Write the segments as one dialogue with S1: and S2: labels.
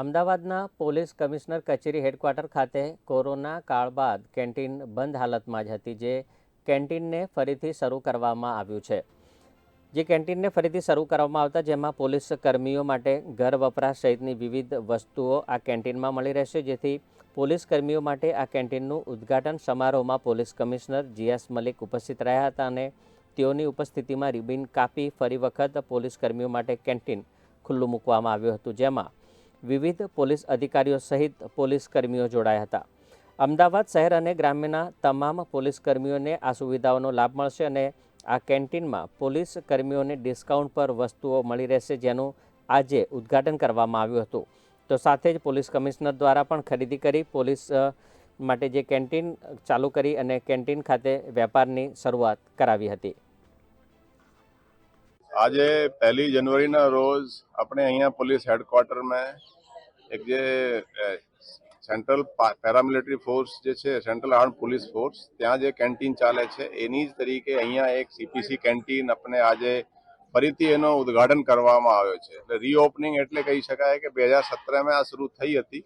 S1: અમદાવાદના police commissioner કચેરી headquarter ખાતે કોરોના કાળ બાદ કેન્ટીન બંધ હાલતમાં જ હતી, જે કેન્ટીનને ફરીથી શરૂ કરવામાં આવ્યું છે. જે કેન્ટીનને ફરીથી શરૂ કરવામાં આવતા, જેમાં પોલીસ કર્મીઓ માટે ઘર વપરાશ સહિતની વિવિધ વસ્તુઓ આ કેન્ટીનમાં મળી રહેશે, જેથી પોલીસ કર્મીઓ માટે આ કેન્ટીનનું ઉદ્ઘાટન સમારોહમાં પોલીસ કમિશનર જીએસ મલિક ઉપસ્થિત રહ્યા હતા અને તેઓની ઉપસ્થિતિમાં રિબિન કાપી ફરી વખત પોલીસ કર્મીઓ માટે કેન્ટીન ખુલ્લું મૂકવામાં આવ્યું હતું, જેમાં વિવિધ પોલીસ અધિકારીઓ સહિત પોલીસ કર્મીઓ જોડાયા હતા. અમદાવાદ શહેર અને ગ્રામ્યના તમામ પોલીસ કર્મીઓને આ સુવિધાઓનો લાભ મળશે અને આ કેન્ટીનમાં પોલીસ કર્મીઓને ડિસ્કાઉન્ટ પર વસ્તુઓ મળી રહેશે જેનું આજે ઉદ્ઘાટન કરવામાં આવ્યું હતું. તો સાથે જ પોલીસ કમિશનર દ્વારા પણ ખરીદી કરી પોલીસ માટે જે કેન્ટીન ચાલુ કરી અને કેન્ટીન ખાતે વેપારની શરૂઆત કરાવી હતી.
S2: આજે પહેલી જનવરીના રોજ આપણે અહીંયા પોલીસ હેડક્વાર્ટરમાં એક જે સેન્ટ્રલ પેરામિલિટરી ફોર્સ જે છે, સેન્ટ્રલ આર્મ પોલીસ ફોર્સ, ત્યાં જે કેન્ટીન ચાલે છે, એની જ તરીકે અહીંયા એક સીપીસી કેન્ટીન આપણે આજે ફરીથી એનો ઉદ્ઘાટન કરવામાં આવ્યો છે. એટલે રીઓપનિંગ એટલે કહી શકાય કે બે હજાર સત્તરમાં આ શરૂ થઈ હતી,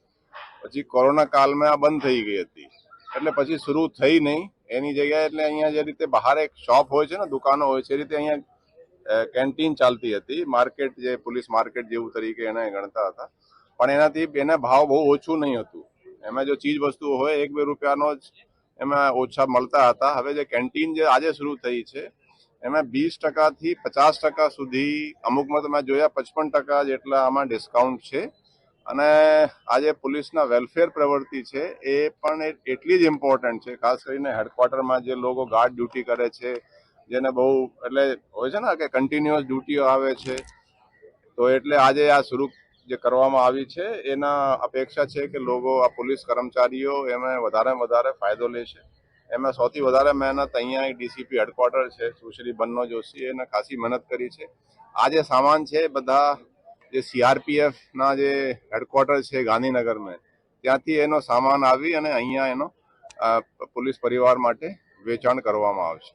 S2: પછી કોરોના કાલમાં આ બંધ થઈ ગઈ હતી. એટલે પછી શરૂ થઈ નહીં, એની જગ્યાએ એટલે અહીંયા જે રીતે બહાર એક શોપ હોય છે ને, દુકાનો હોય છે, એ રીતે અહીંયા કેન્ટીન ચાલતી હતી. માર્કેટ જે પોલીસ માર્કેટ જેવું તરીકે એને ગણતા હતા. પણ એનાથી એને ભાવ બહુ ઓછું નહીં હતું. એમાં જો ચીજ વસ્તુઓ હોય, એક બે રૂપિયાનો જ એમાં ઓછા મળતા હતા. હવે જે કેન્ટીન જે આજે શરૂ થઈ છે, એમાં બીસ ટકાથી પચાસ ટકા સુધી અમુકમાં તો મેં જોયા, પચપન ટકા જેટલા આમાં ડિસ્કાઉન્ટ છે. અને આજે પોલીસના વેલફેર પ્રવૃત્તિ છે, એ પણ એટલી જ ઇમ્પોર્ટન્ટ છે. ખાસ કરીને હેડક્વાર્ટરમાં જે લોકો ગાર્ડ ડ્યુટી કરે છે જેને બહુ, એટલે હોય છે ને કે કન્ટિન્યુઅસ ડ્યુટીઓ આવે છે. તો એટલે આજે આ શરૂ જે કરવામાં આવી છે, એના અપેક્ષા છે કે લોકો, આ પોલીસ કર્મચારીઓ એમાં વધારે વધારે ફાયદો લેશે. એમાં સૌથી વધારે મહેનત અહીંયા ડીસીપી હેડક્વાર્ટર છે, સુશ્રી બન્નો જોશી, એને ખાસી મહેનત કરી છે. આ જે સામાન છે બધા જે સીઆરપીએફના જે હેડક્વાર્ટર છે ગાંધીનગરમાં, ત્યાંથી એનો સામાન આવી અને અહીંયા એનો પોલીસ પરિવાર માટે વેચાણ કરવામાં આવશે.